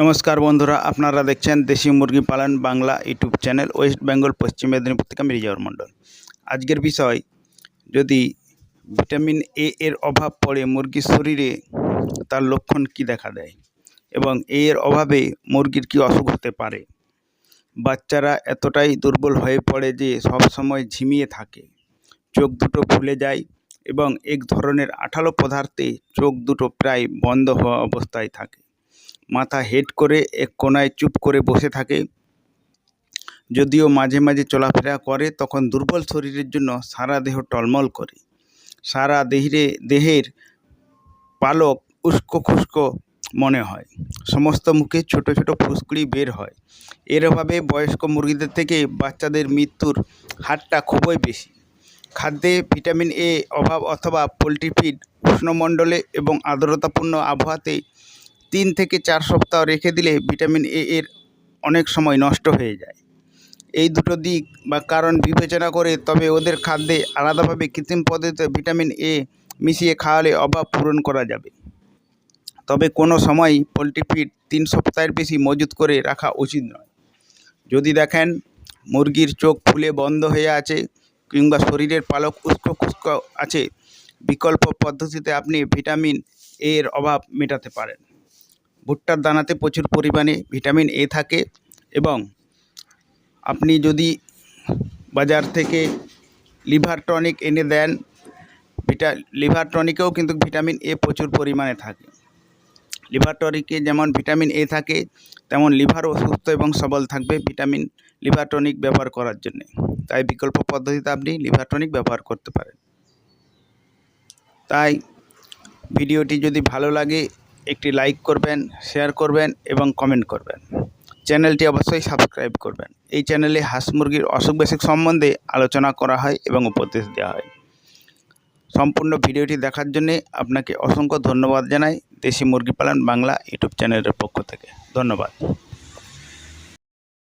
নমস্কার বন্ধুরা, আপনারা দেখছেন দেশি মুরগি পালন Bangla YouTube channel, West Bengal, Paschim Medinipur থেকে আমি রিজাউর মণ্ডল। আজকের বিষয়, যদি ভিটামিন এ এর অভাব পড়ে মুরগির শরীরে, তার লক্ষণ কি দেখা দেয়? এবং এর অভাবে মুরগির কি অসুখ হতে পারে? বাচ্চারা এতটাই দুর্বল হয়ে পড়ে যে সব সময় ঝিমিয়ে থাকে। চোখ দুটো ফুলে যায় এবং এক ধরনের আঠালো পদার্থে চোখ দুটো প্রায় বন্ধ হওয়া অবস্থায় থাকে। মাথা হেড করে এক কোণায় চুপ করে বসে থাকে। যদিও মাঝে মাঝে চলাফেরা করে, তখন দুর্বল শরীরের জন্য সারা দেহ টলমল করে। সারা দেহে দেহের পালক উস্কো খুস্কো মনে হয়। সমস্ত মুখে ছোট ছোট ফুসকুড়ি বের হয়। এর অভাবে বয়স্ক মুরগিদের থেকে বাচ্চাদের মৃত্যুর হারটা খুবই বেশি। খাদ্যে ভিটামিন এ অভাব অথবা পোলট্রি ফিড, উষ্ণমণ্ডলে এবং আর্দ্রতাপূর্ণ আবহাওয়াতে তিন থেকে চার সপ্তাহ রেখে দিলে ভিটামিন এ এর অনেক সময় নষ্ট হয়ে যায়। এই দুটো দিক বা কারণ বিবেচনা করে তবে ওদের খাদ্যে আলাদাভাবে কৃত্রিম পদ্ধতিতে ভিটামিন এ মিশিয়ে খাওয়ালে অভাব পূরণ করা যাবে। তবে কোনো সময় পোলট্রি ফিড তিন সপ্তাহের বেশি মজুত করে রাখা উচিত নয়। যদি দেখেন মুরগির চোখ ফুলে বন্ধ হয়ে আছে কিংবা শরীরের পালক উস্কো খুস্কো আছে, বিকল্প পদ্ধতিতে আপনি ভিটামিন এর অভাব মেটাতে পারেন। ভুট্টার দানাতে প্রচুর পরিমাণে ভিটামিন এ থাকে এবং আপনি যদি বাজার থেকে লিভার টনিক এনে দেন, ভিটা, লিভার টনিকেও কিন্তু ভিটামিন এ প্রচুর পরিমাণে থাকে। লিভার টনিকে যেমন ভিটামিন এ থাকে, তেমন লিভারও সুস্থ এবং সবল থাকবে ভিটামিন, লিভার টনিক ব্যবহার করার জন্যে। তাই বিকল্প পদ্ধতিতে আপনি লিভার টনিক ব্যবহার করতে পারেন। তাই ভিডিওটি যদি ভালো লাগে একটি লাইক করবেন শেয়ার করবেন এবং কমেন্ট করবেন। চ্যানেলটি অবশ্যই সাবস্ক্রাইব করবেন। এই চ্যানেলে হাঁস মুরগির অসুখ বেসুখ সম্বন্ধে আলোচনা করা হয় এবং উপদেশ দেওয়া হয়। সম্পূর্ণ ভিডিওটি দেখার জন্যে আপনাকে অসংখ্য ধন্যবাদ জানাই দেশি মুরগি পালন বাংলা ইউটিউব চ্যানেলের পক্ষ থেকে। ধন্যবাদ।